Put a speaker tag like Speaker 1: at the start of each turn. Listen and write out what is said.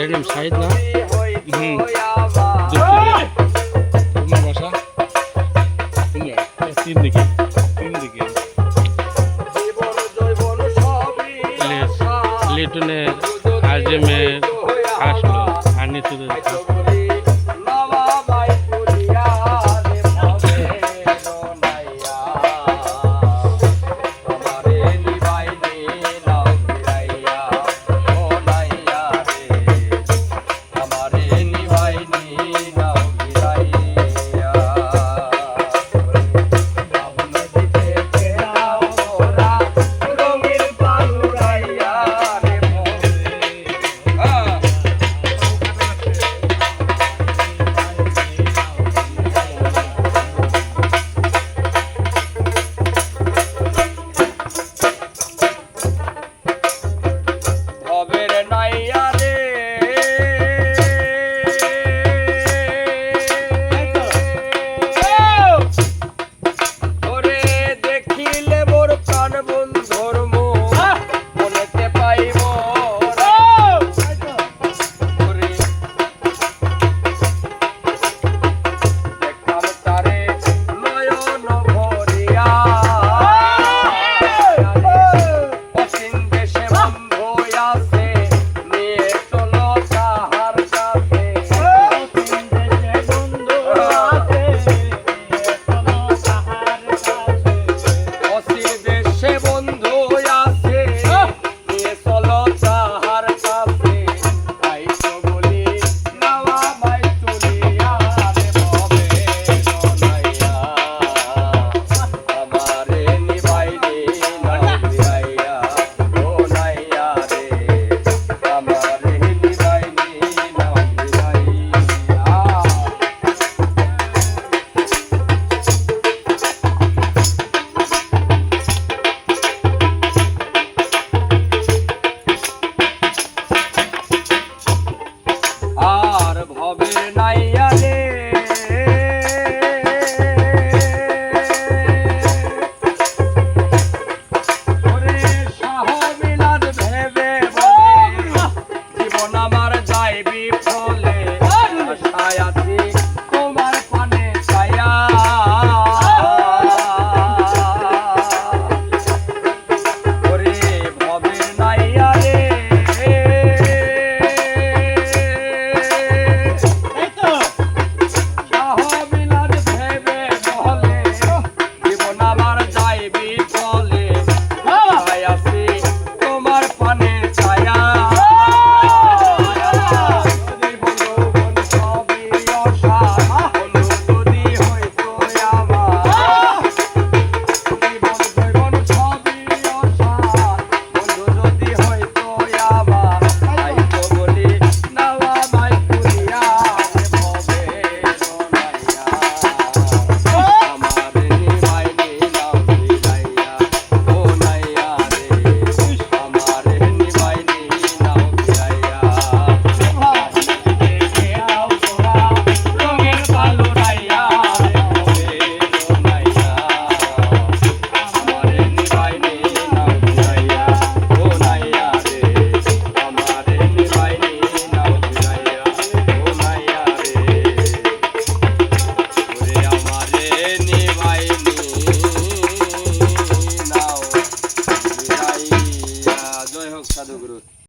Speaker 1: এর নাম শাহিদ না? হুম।
Speaker 2: তোমার বাসা? তিন দিকে তিন দিকে। লিটনের
Speaker 1: আজমে আসলো
Speaker 2: আর নিচে
Speaker 1: Yeah. Tonight.